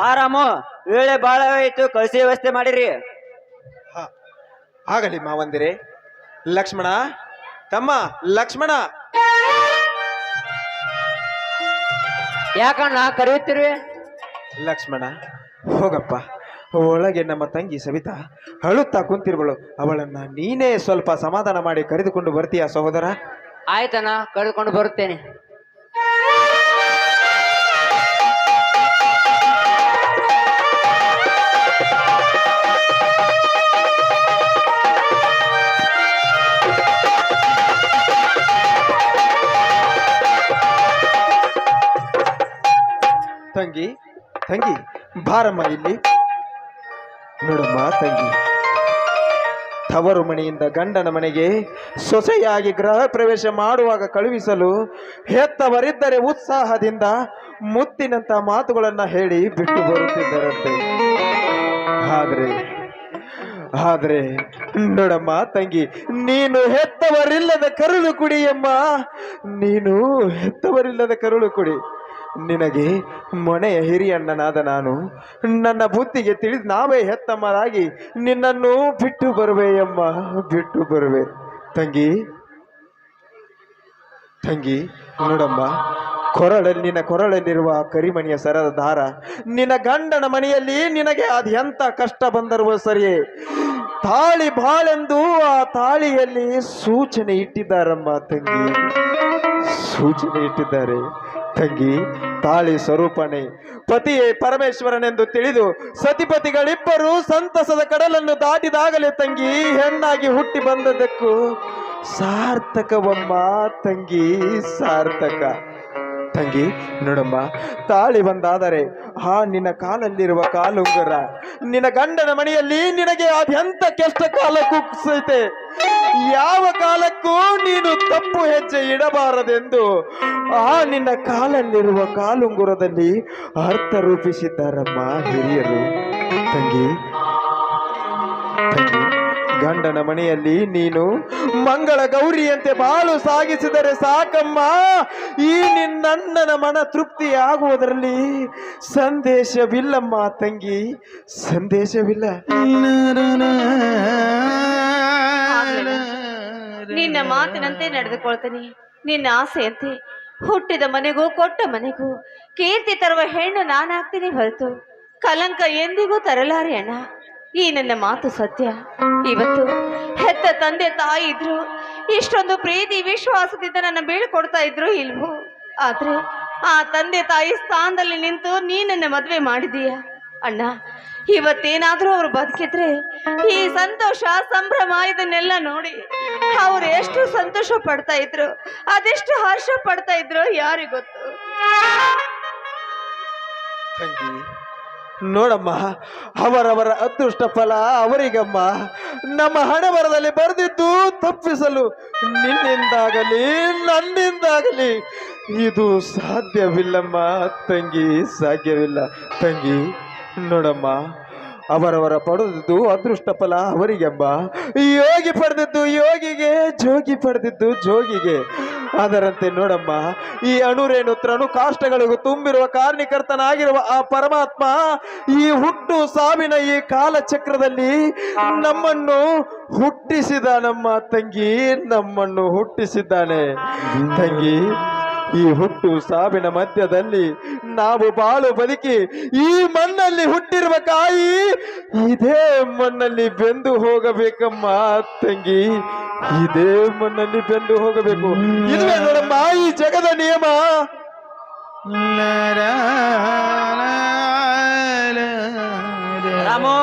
ಆರಾಮು? ವೇಳೆ ಬಾಳ ಆಯ್ತು ಕಳಿಸಿ ವ್ಯವಸ್ಥೆ ಮಾಡಿರಿ. ಹ, ಆಗಲಿ ಮಾವಂದಿರಿ. ಲಕ್ಷ್ಮಣ ತಮ್ಮ ಲಕ್ಷ್ಮಣ. ಯಾಕಣ್ಣ ಕರೆಯುತ್ತಿರುವೆ ಲಕ್ಷ್ಮಣ ಹೋಗಪ್ಪ. ಒಳಗೆ ನಮ್ಮ ತಂಗಿ ಸವಿತಾ ಅಳುತ್ತಾ ಕುಂತಿರುವಳು. ಅವಳನ್ನ ನೀನೇ ಸ್ವಲ್ಪ ಸಮಾಧಾನ ಮಾಡಿ ಕರೆದುಕೊಂಡು ಬರ್ತೀಯಾ ಸಹೋದರ? ಆಯ್ತಣ್ಣ ಕರೆದುಕೊಂಡು ಬರುತ್ತೇನೆ. ತಂಗಿ ಬಾರಮ್ಮ ಇಲ್ಲಿ ನೋಡಮ್ಮ ತಂಗಿ ತವರು ಮನೆಯಿಂದ ಗಂಡನ ಮನೆಗೆ ಸೊಸೆಯಾಗಿ ಗೃಹ ಪ್ರವೇಶ ಮಾಡುವಾಗ ಕಳುಹಿಸಲು ಹೆತ್ತವರಿದ್ದರೆ ಉತ್ಸಾಹದಿಂದ ಮುತ್ತಿನಂತ ಮಾತುಗಳನ್ನು ಹೇಳಿ ಬಿಟ್ಟು ಬರುತ್ತಿದ್ದರಂತೆ. ಆದ್ರೆ ಆದ್ರೆ, ನೋಡಮ್ಮ ತಂಗಿ, ನೀನು ಹೆತ್ತವರಿಲ್ಲದ ಕರುಳು ಕುಡಿಯಮ್ಮ ನೀನು ಹೆತ್ತವರಿಲ್ಲದ ಕರುಳು ಕುಡಿ. ನಿನಗೆ ಮೊನೆಯ ಹಿರಿಯಣ್ಣನಾದ ನಾನು. ನನ್ನ ಬುದ್ಧಿಗೆ ತಿಳಿದು ನಾವೇ ಹೆತ್ತಮ್ಮರಾಗಿ ನಿನ್ನನ್ನು ಬಿಟ್ಟು ಬರುವೆಯಮ್ಮ ಬಿಟ್ಟು ಬರುವೆ. ತಂಗಿ ತಂಗಿ, ನೋಡಮ್ಮ, ಕೊರಳಲ್ಲಿ ನಿನ್ನ ಕೊರಳಲ್ಲಿರುವ ಕರಿಮಣಿಯ ಸರದ ದಾರ. ನಿನ್ನ ಗಂಡನ ಮನೆಯಲ್ಲಿ ನಿನಗೆ ಅದೆಂತ ಕಷ್ಟ ಬಂದರೂ ಸರಿಯೇ. ತಾಳಿ ಬಾಳೆಂದು ಆ ತಾಳಿಯಲ್ಲಿ ಸೂಚನೆ ಇಟ್ಟಿದ್ದಾರಮ್ಮ ತಂಗಿ. ಸೂಚನೆ ಇಟ್ಟಿದ್ದಾರೆ. ತಂಗಿ ತಾಳಿ ಸ್ವರೂಪಣೆ. ಪತಿಯೇ ಪರಮೇಶ್ವರನೆಂದು ತಿಳಿದು ಸತಿಪತಿಗಳಿಬ್ಬರು ಸಂತಸದ ಕಡಲನ್ನು ದಾಟಿದಾಗಲೇ ತಂಗಿ ಹೆಣ್ಣಾಗಿ ಹುಟ್ಟಿ ಬಂದದ್ದಕ್ಕೂ ಸಾರ್ಥಕವಮ್ಮ ತಂಗಿ ಸಾರ್ಥಕ. ತಂಗಿ, ನೋಡಮ್ಮ, ತಾಳಿ ಬಂದಾದರೆ ಆ ನಿನ್ನ ಕಾಲಲ್ಲಿರುವ ಕಾಲುಂಗರ. ನಿನ್ನ ಗಂಡನ ಮನೆಯಲ್ಲಿ ನಿನಗೆ ಅತ್ಯಂತ ಕೆಷ್ಟ ಕಾಲ ಸೈತೆ ಯಾವ ಕಾಲಕ್ಕೂ ನೀನು ತಪ್ಪು ಹೆಜ್ಜೆ ಇಡಬಾರದೆಂದು ಆ ನಿನ್ನ ಕಾಲಲ್ಲಿರುವ ಕಾಲುಂಗುರದಲ್ಲಿ ಅರ್ಥ ರೂಪಿಸಿದ್ದಾರಮ್ಮ ಹಿರಿಯರು. ತಂಗಿ ಗಂಡನ ಮನೆಯಲ್ಲಿ ನೀನು ಮಂಗಳ ಗೌರಿಯಂತೆ ಬಾಳು ಸಾಗಿಸಿದರೆ ಸಾಕಮ್ಮ. ಈ ನಿನ್ನಣ್ಣನ ಮನ ತೃಪ್ತಿ ಆಗುವುದರಲ್ಲಿ ಸಂದೇಶವಿಲ್ಲಮ್ಮ ತಂಗಿ, ಸಂದೇಶವಿಲ್ಲ. ನಿನ್ನ ಮಾತಿನಂತೆ ನಡೆದುಕೊಳ್ತೀನಿ. ನಿನ್ನ ಆಸೆಯಂತೆ ಹುಟ್ಟಿದ ಮನೆಗೂ ಕೊಟ್ಟ ಮನೆಗೂ ಕೀರ್ತಿ ತರುವ ಹೆಣ್ಣು ನಾನಾಗ್ತೀನಿ ಹೊರತು ಕಲಂಕ ಎಂದಿಗೂ ತರಲಾರೆ ಅಣ್ಣ. ಈ ನನ್ನ ಮಾತು ಸತ್ಯ. ಇವತ್ತು ಹೆತ್ತ ತಂದೆ ತಾಯಿ ಇದ್ರು, ಇಷ್ಟೊಂದು ಪ್ರೀತಿ ವಿಶ್ವಾಸದಿಂದ ನನ್ನ ಬೀಳ್ಕೊಡ್ತಾ ಇದ್ರು ಇಲ್ವೋ? ಆದ್ರೆ ಆ ತಂದೆ ತಾಯಿ ಸ್ಥಾನದಲ್ಲಿ ನಿಂತು ನೀ ನನ್ನ ಮದುವೆ ಮಾಡಿದೀಯ ಅಣ್ಣ ಇವತ್ತೇನಾದ್ರೂ ಅವ್ರು ಬದುಕಿದ್ರೆ ಈ ಸಂತೋಷ, ಸಂಭ್ರಮ ಇದನ್ನೆಲ್ಲ ನೋಡಿ ಅವ್ರು ಎಷ್ಟು ಸಂತೋಷ ಪಡ್ತಾ ಇದ್ರು, ಅದೆಷ್ಟು ಹರ್ಷ ಪಡ್ತಾ ಇದ್ರು ಯಾರಿಗೊತ್ತು ತಂಗಿ, ನೋಡಮ್ಮ, ಅವರವರ ಅದೃಷ್ಟ ಫಲ ಅವರಿಗಮ್ಮ. ನಮ್ಮ ಹಣೆ ಬರದಲ್ಲಿ ಬರೆದಿದ್ದು ತಪ್ಪಿಸಲು ನಿನ್ನಿಂದಾಗಲಿ, ನನ್ನಿಂದಾಗಲಿ ಇದು ಸಾಧ್ಯವಿಲ್ಲಮ್ಮ ತಂಗಿ, ಸಾಧ್ಯವಿಲ್ಲ ತಂಗಿ. ನೋಡಮ್ಮ, ಅವರವರ ಪಡೆದಿದ್ದು ಅದೃಷ್ಟ ಫಲ ಅವರಿಗೆಂಬ. ಯೋಗಿ ಪಡೆದಿದ್ದು ಯೋಗಿಗೆ, ಜೋಗಿ ಪಡೆದಿದ್ದು ಜೋಗಿಗೆ. ಅದರಂತೆ ನೋಡಮ್ಮ, ಈ ಅಣುರೇಣು ತ್ರಣು ಕಾಷ್ಟಗಳಿಗೂ ತುಂಬಿರುವ ಕಾರಣಿಕರ್ತನಾಗಿರುವ ಆ ಪರಮಾತ್ಮ, ಈ ಹುಟ್ಟು ಸಾವಿನ ಈ ಕಾಲಚಕ್ರದಲ್ಲಿ ನಮ್ಮನ್ನು ಹುಟ್ಟಿಸಿದ ನಮ್ಮ ತಂಗಿ ನಮ್ಮನ್ನು ಹುಟ್ಟಿಸಿದ್ದಾನೆ. ತಂಗಿ ಈ ಹುಟ್ಟು ಸಾವಿನ ಮಧ್ಯದಲ್ಲಿ ನಾವು ಬಾಳು ಬದುಕಿ ಈ ಮಣ್ಣಲ್ಲಿ ಹುಟ್ಟಿರುವ ಕಾಯಿ ಇದೇ ಮಣ್ಣಲ್ಲಿ ಬೆಂದು ಹೋಗಬೇಕಮ್ಮ ತಂಗಿ. ಇದೇ ಮಣ್ಣಲ್ಲಿ ಬೆಂದು ಹೋಗಬೇಕು. ಇದುವೇ ನೋಡಮ್ಮ, ಈ ಜಗದ ನಿಯಮ. ರಾಮು,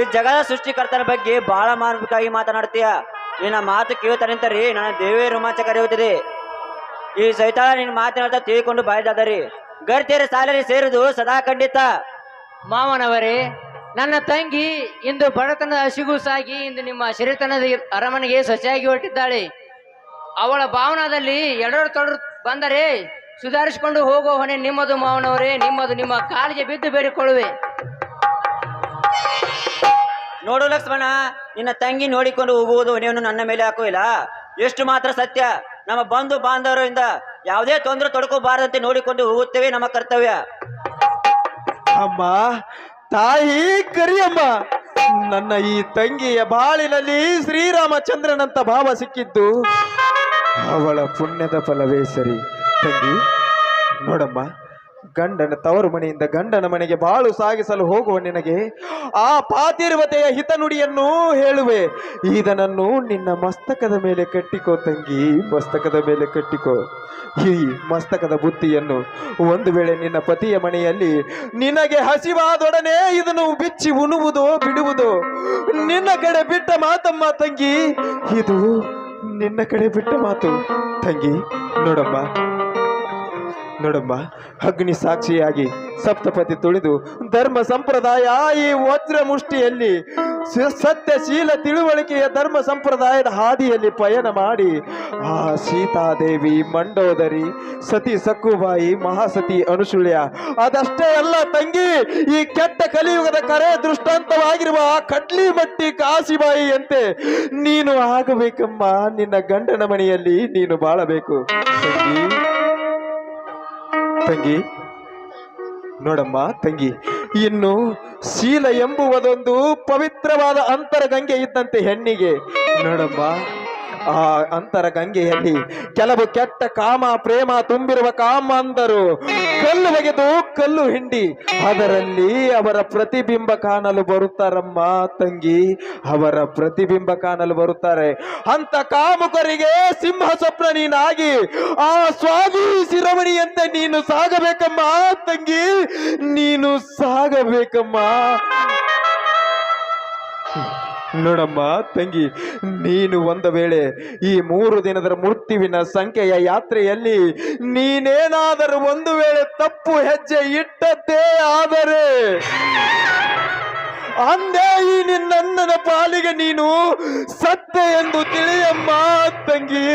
ಈ ಜಗದ ಸೃಷ್ಟಿಕರ್ತನ ಬಗ್ಗೆ ಬಹಳ ಮಾರ್ಮಿಕವಾಗಿ ಮಾತನಾಡ್ತೀಯ. ನಿನ್ನ ಮಾತು ಕೇಳ್ತಾನಿಂತರಿ ನನ್ನ ದೇವೇ ರೋಮಾಂಚಕರಿ ಕರೆಯುತ್ತದೆ ಈ ಸೈತಾನ ನಿನ್ನ ಮಾತಿನಾಡ್ತಾ ತಿಳ್ಕೊಂಡು ಬಾಯ್ದಾದರಿ. ಗರ್ತಿಯರ ಸಾಲರಿ ಸೇರುದು ಸದಾ ಖಂಡಿತ. ಮಾವನವರೇ ನನ್ನ ತಂಗಿ ಇಂದು ಬಡತನದ ಹಸಿಗೂ ಸಾಗಿ ಇಂದು ನಿಮ್ಮ ಸಿರಿತನದ ಅರಮನೆಗೆ ಸೊಸೆಯಾಗಿ ಹೊರಟಿದ್ದಾಳೆ. ಅವಳ ಭಾವನದಲ್ಲಿ ಎಡರು ತೊಡರು ಬಂದರೆ ಸುಧಾರಿಸಿಕೊಂಡು ಹೋಗುವ ಹೊಣೆ ನಿಮ್ಮದು ಮಾವನವರೇ ನಿಮ್ಮದು ನಿಮ್ಮ ಕಾಲಿಗೆ ಬಿದ್ದು ಬೇಡಿಕೊಳ್ಳುವೆ. ನೋಡು ಲಕ್ಷ್ಮಣ ನಿನ್ನ ತಂಗಿ ನೋಡಿಕೊಂಡು ಹೋಗುವುದು ಹೊಣೆಯನ್ನು ನನ್ನ ಮೇಲೆ ಹಾಕುವಿಲ್ಲ ಎಷ್ಟು ಮಾತ್ರ ಸತ್ಯ. ನಮ್ಮ ಬಂಧು ಬಾಂಧವರಿಂದ ಯಾವುದೇ ತೊಂದರೆ ತೊಡಕೋಬಾರದಂತೆ ನೋಡಿಕೊಂಡು ಹೋಗುತ್ತೇವೆ ನಮ್ಮ ಕರ್ತವ್ಯ. ಅಮ್ಮ, ತಾಯಿ ಕರಿಯಮ್ಮ, ನನ್ನ ಈ ತಂಗಿಯ ಬಾಳಿನಲ್ಲಿ ಶ್ರೀರಾಮಚಂದ್ರನಂತ ಭಾವ ಸಿಕ್ಕಿದ್ದು. ಅವಳ ಪುಣ್ಯದ ಫಲವೇ ಸರಿ. ತಂಗಿ, ನೋಡಮ್ಮ ಗಂಡನ ತವರು ಮನೆಯಿಂದ ಗಂಡನ ಮನೆಗೆ ಬಾಳು ಸಾಗಿಸಲು ಹೋಗುವ ನಿನಗೆ ಆ ಪಾತಿರ್ವತೆಯ ಹಿತನುಡಿಯನ್ನು ಹೇಳುವೆ. ಇದನನ್ನು ನಿನ್ನ ಮಸ್ತಕದ ಮೇಲೆ ಕಟ್ಟಿಕೋ ತಂಗಿ, ಮಸ್ತಕದ ಮೇಲೆ ಕಟ್ಟಿಕೋ. ಈ ಮಸ್ತಕದ ಬುತ್ತಿಯನ್ನು ಒಂದು ವೇಳೆ ನಿನ್ನ ಪತಿಯ ಮನೆಯಲ್ಲಿ ನಿನಗೆ ಹಸಿವಾದೊಡನೆ ಇದನ್ನು ಬಿಚ್ಚಿ ಉಣುವುದು, ಬಿಡುವುದು? ನಿನ್ನ ಕಡೆ ಬಿಟ್ಟ ಮಾತಮ್ಮ ತಂಗಿ. ಇದು ನಿನ್ನ ಕಡೆ ಬಿಟ್ಟ ಮಾತು ತಂಗಿ. ನೋಡಮ್ಮ ನೋಡಮ್ಮ, ಅಗ್ನಿ ಸಾಕ್ಷಿಯಾಗಿ ಸಪ್ತಪತಿ ತುಳಿದು ಧರ್ಮ ಸಂಪ್ರದಾಯ ಈ ವಜ್ರ ಮುಷ್ಟಿಯಲ್ಲಿ ಸತ್ಯ ಸತ್ಯಶೀಲ ತಿಳುವಳಿಕೆಯ ಧರ್ಮ ಸಂಪ್ರದಾಯದ ಹಾದಿಯಲ್ಲಿ ಪಯಣ ಮಾಡಿ, ಆ ಸೀತಾದೇವಿ ಮಂಡೋದರಿ, ಸತಿ ಸಕ್ಕುಬಾಯಿ, ಮಹಾಸತಿ ಅನುಸುಳ್ಯ ಅದಷ್ಟೇ ಅಲ್ಲ ತಂಗಿ, ಈ ಕೆಟ್ಟ ಕಲಿಯುಗದ ಕರೆ ದೃಷ್ಟಾಂತವಾಗಿರುವ ಆ ಕಡ್ಲಿ ಮಟ್ಟಿ ಕಾಶಿಬಾಯಿಯಂತೆ ನೀನು ಆಗಬೇಕಮ್ಮ, ನಿನ್ನ ಗಂಡನ ಮನೆಯಲ್ಲಿ ನೀನು ಬಾಳಬೇಕು. ತಂಗಿ ತಂಗಿ. ನೋಡಮ್ಮ ತಂಗಿ. ಇನ್ನು ಶೀಲ ಎಂಬುವುದೊಂದು ಪವಿತ್ರವಾದ ಅಂತರಗಂಗೆ ಇದ್ದಂತೆ ಹೆಣ್ಣಿಗೆ. ನೋಡಮ್ಮ. ಆ ಅಂತರ ಗಂಗೆಯಲ್ಲಿ ಕೆಲವು ಕೆಟ್ಟ ಕಾಮ ಪ್ರೇಮ ತುಂಬಿರುವ ಕಾಮಂದರು ಕಲ್ಲು ಬಗೆದು ಕಲ್ಲು ಹಿಂಡಿ. ಅದರಲ್ಲಿ ಅವರ ಪ್ರತಿಬಿಂಬ ಕಾಣಲು ಬರುತ್ತಾರಮ್ಮ ತಂಗಿ. ಅವರ ಪ್ರತಿಬಿಂಬ ಕಾಣಲು ಬರುತ್ತಾರೆ. ಅಂತ ಕಾಮುಕರಿಗೆ ಸಿಂಹ ಸ್ವಪ್ನ ನೀನಾಗಿ, ಆ ಸ್ವಾಮಿ ಶಿರಮಣಿಯಂತೆ ನೀನು ಸಾಗಬೇಕಮ್ಮ ತಂಗಿ. ನೀನು ಸಾಗಬೇಕಮ್ಮ. ನೋಡಮ್ಮ, ತಂಗಿ, ನೀನು ಒಂದ ವೇಳೆ ಈ ಮೂರು ದಿನದ ಮೃತ್ಯುವಿನ ಸಂಖ್ಯೆಯ ಯಾತ್ರೆಯಲ್ಲಿ ನೀನೇನಾದರೂ ಒಂದು ವೇಳೆ ತಪ್ಪು ಹೆಜ್ಜೆ ಇಟ್ಟದ್ದೇ ಆದರೆ, ಅಂದೇ ಈ ನಿನ್ನಣ್ಣನ ಪಾಲಿಗೆ ನೀನು ಸತ್ಯ ಎಂದು ತಿಳಿಯಮ್ಮ, ತಂಗಿ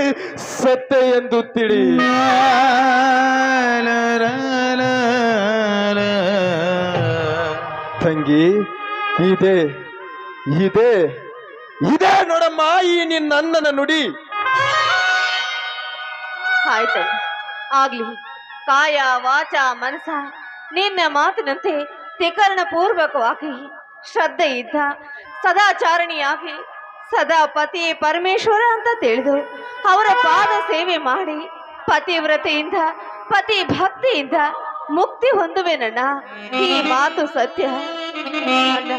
ಸತ್ಯ ಎಂದು ತಿಳಿ. ತಂಗಿ, ಇದೆ ಇದೆ. ಇದೆ ನೋಡಮ್ಮ ಈ ನಿನ್ನಣ್ಣನ ನುಡಿ. ಆಯ್ತು ಆಗ್ಲಿ. ಕಾಯ ವಾಚ ಮನಸ ನಿನ್ನ ಮಾತಿನಂತೆ ತಿಕರಣ ಪೂರ್ವಕವಾಗಿ ಶ್ರದ್ಧೆ ಇದ್ದ ಸದಾಚಾರಣಿಯಾಗಿ ಸದಾ ಪತಿ ಪರಮೇಶ್ವರ ಅಂತ ತಿಳಿದು ಅವರ ಪಾದ ಸೇವೆ ಮಾಡಿ ಪತಿವ್ರತೆಯಿಂದ ಪತಿ ಭಕ್ತಿಯಿಂದ ಮುಕ್ತಿ ಹೊಂದುವೆನಣ್ಣ. ಈ ಮಾತು ಸತ್ಯ. ಅಣ್ಣ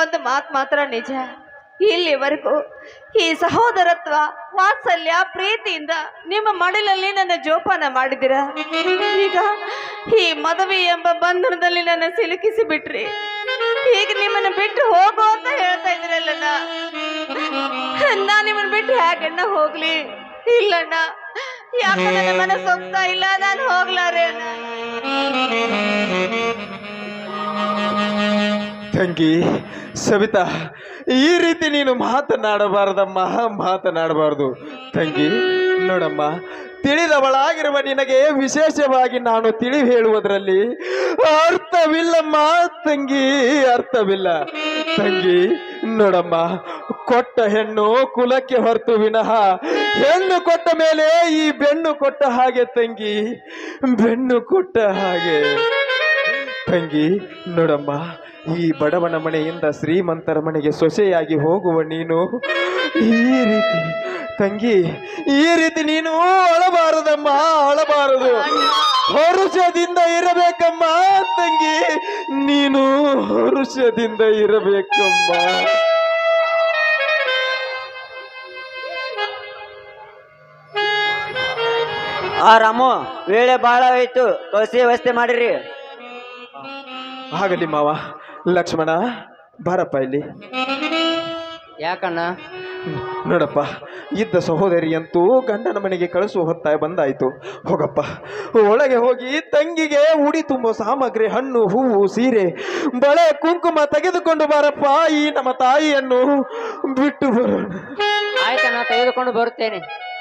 ಒಂದು ಮಾತು ಮಾತ್ರ ನಿಜ. ಇಲ್ಲಿವರೆಗೂ ಈ ಸಹೋದರತ್ವ, ವಾತ್ಸಲ್ಯ, ಪ್ರೀತಿಯಿಂದ ನಿಮ್ಮ ಮಡಿಲಲ್ಲಿ ನನ್ನ ಜೋಪಾನ ಮಾಡಿದಿರ ಈಗ ಈ ಮದುವೆ ಎಂಬ ಬಂಧನದಲ್ಲಿ ನನ್ನ ಸಿಲುಕಿಸಿ ಬಿಟ್ರಿ ಈಗ ನಿಮ್ಮನ್ನ ಬಿಟ್ಟು ಹೋಗು ಅಂತ ಹೇಳ್ತಾ ಇದ್ರಲ್ಲಣ್ಣ ನಾ ನಿಮ್ಮನ್ನ ಬಿಟ್ಟು ಹೇಗಣ್ಣ ಹೋಗ್ಲಿ? ಇಲ್ಲಣ್ಣ ಯಾಕೆ ನನ್ನ ಮನಸ್ಸು ಹೋಗ್ತಾ ಇಲ್ಲ, ನಾನು ಹೋಗ್ಲಾರೆ ತಂಗಿ ಸವಿತಾ, ಈ ರೀತಿ ನೀನು ಮಾತನಾಡಬಾರ್ದಮ್ಮ, ಮಾತನಾಡಬಾರ್ದು. ತಂಗಿ, ನೋಡಮ್ಮ, ತಿಳಿದವಳಾಗಿರುವ ನಿನಗೆ ವಿಶೇಷವಾಗಿ ನಾನು ತಿಳಿ ಹೇಳುವುದರಲ್ಲಿ ಅರ್ಥವಿಲ್ಲಮ್ಮ, ತಂಗಿ, ಅರ್ಥವಿಲ್ಲ. ತಂಗಿ, ನೋಡಮ್ಮ, ಕೊಟ್ಟ ಹೆಣ್ಣು ಕುಲಕ್ಕೆ ಹೊರತು ವಿನಃ ಹೆಣ್ಣು ಕೊಟ್ಟ ಮೇಲೆ ಈ ಬೆಣ್ಣು ಕೊಟ್ಟ ಹಾಗೆ, ತಂಗಿ, ಬೆಣ್ಣು ಕೊಟ್ಟ ಹಾಗೆ. ತಂಗಿ, ನೋಡಮ್ಮ ಈ ಬಡವನ ಮನೆಯಿಂದ ಶ್ರೀಮಂತರ ಮನೆಗೆ ಸೊಸೆಯಾಗಿ ಹೋಗುವ ನೀನು ಈ ರೀತಿ ತಂಗಿ ಈ ರೀತಿ ನೀನು ಅಳಬಾರದಮ್ಮ ಅಳಬಾರದು. ಹರುಷದಿಂದ ಇರಬೇಕಮ್ಮ ತಂಗಿ ನೀನು ಹರುಷದಿಂದ ಇರಬೇಕಮ್ಮ. ಆ ರಾಮು ವೇಳೆ ಬಹಳ ಆಯ್ತು ತುಳಸಿ ವ್ಯವಸ್ಥೆ ಮಾಡಿರಿ. ಆಗಲಿ ಮಾವ ಲಕ್ಷ್ಮಣ ಬಾರಪ್ಪ ಇಲ್ಲಿ. ಯಾಕಣ್ಣ? ನೋಡಪ್ಪ ಇದ್ದ ಸಹೋದರಿಯಂತೂ ಗಂಡನ ಮನೆಗೆ ಕಳಿಸುವ ಹೊತ್ತಾಯ ಬಂದಾಯಿತು. ಹೋಗಪ್ಪ. ಒಳಗೆ ಹೋಗಿ ತಂಗಿಗೆ ಉಡಿ ತುಂಬೋ ಸಾಮಗ್ರಿ ಹಣ್ಣು ಹೂವು ಸೀರೆ ಬಳೆ ಕುಂಕುಮ ತೆಗೆದುಕೊಂಡು ಬಾರಪ್ಪ ಈ ನಮ್ಮ ತಾಯಿಯನ್ನು ಬಿಟ್ಟು ಬರೋಣ. ಆಯ್ತಣ್ಣ ತೆಗೆದುಕೊಂಡು ಬರುತ್ತೇನೆ.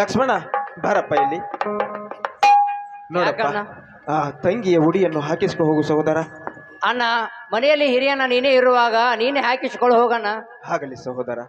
ಲಕ್ಷ್ಮಣ ಬಾರಪ್ಪ ಇಲ್ಲಿ. ನೋಡಪ್ಪ. ಯಾಕಣ್ಣ? ಆ ತಂಗಿಯ ಉಡಿಯನ್ನು ಹಾಕಿಸ್ಕೊ ಹೋಗು ಸಹೋದರ. ಅಣ್ಣ ಮನೆಯಲ್ಲಿ ಹಿರಿಯಣ್ಣ ನೀನೇ ಇರುವಾಗ ನೀನೇ ಹಾಕಿಸ್ಕೊಳ್ಳೋ ಹೋಗಣ್ಣ. ಆಗಲಿ ಸಹೋದರ.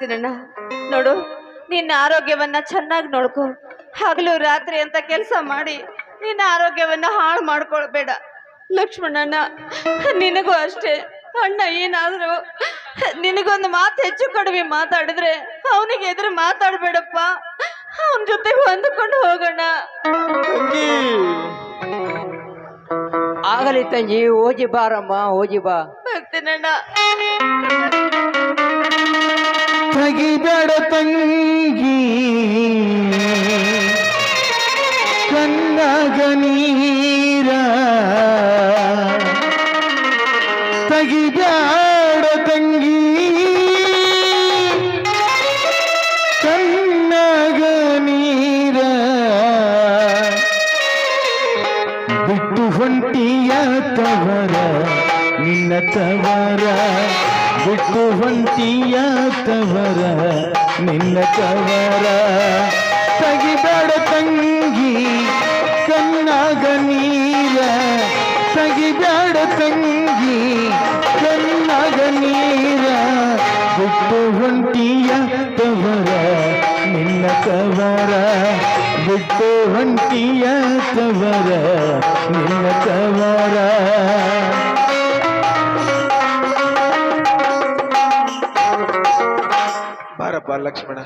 ನಾನಿನ್ನು ನೋಡು ನಿನ್ನ ಆರೋಗ್ಯವನ್ನ ಚೆನ್ನಾಗಿ ನೋಡ್ಕೊ. ಹಗಲು ರಾತ್ರಿ ಅಂತ ಕೆಲಸ ಮಾಡಿ ನಿನ್ನ ಆರೋಗ್ಯವನ್ನ ಹಾಳು ಮಾಡ್ಕೊಳ್ಬೇಡ. ಲಕ್ಷ್ಮಣಣ್ಣ ನಿನಗೂ ಅಷ್ಟೇ. ಅಣ್ಣ ಏನಾದರೂ ನಿನಗೊಂದು ಮಾತು ಹೆಚ್ಚು ಕಡಿಮೆ ಮಾತಾಡಿದ್ರೆ ಅವನಿಗೆ ಎದುರು ಮಾತಾಡಬೇಡಪ್ಪ. ಅವನ ಜೊತೆ ಹೊಂದ್ಕೊಂಡು ಹೋಗೋಣ. ಆಗಲಿ ತಂಗಿ ಹೋಗಿ ಬಾರಮ್ಮ ಹೋಗಿ ಬಾ. ಬರ್ತೀನಣ್ಣ. ತೆಗಿಬೇಡ ತಂಗಿ. ಕನ್ನಗ ನೀರ ತೆಗಿಬೇಡ ತಂಗಿ. ಕನ್ನಗ ನೀರ ಬಿಟ್ಟು ಹೊಂಟಿಯ ತವರ ನಿನ್ನ ತವರ. ಬಿಟ್ಟು ಹೊಂಟಿಯ ತವರ, ನಿನ್ನ ತವರ. ತೆಗಿಬೇಡ ತಂಗಿ, ಕಣ್ಣಾಗ ನೀರ. ತೆಗಿಬೇಡ ತಂಗಿ, ಕಣ್ಣಾಗ ನೀರ. ಬಿಟ್ಟು ಹೊಂಟಿಯ ತವರ, ನಿನ್ನ ತವರ. ಬಿಟ್ಟು ಹೊಂಟಿಯ ತವರ, ನಿನ್ನ ತವರ. ಲಕ್ಷ್ಮಣ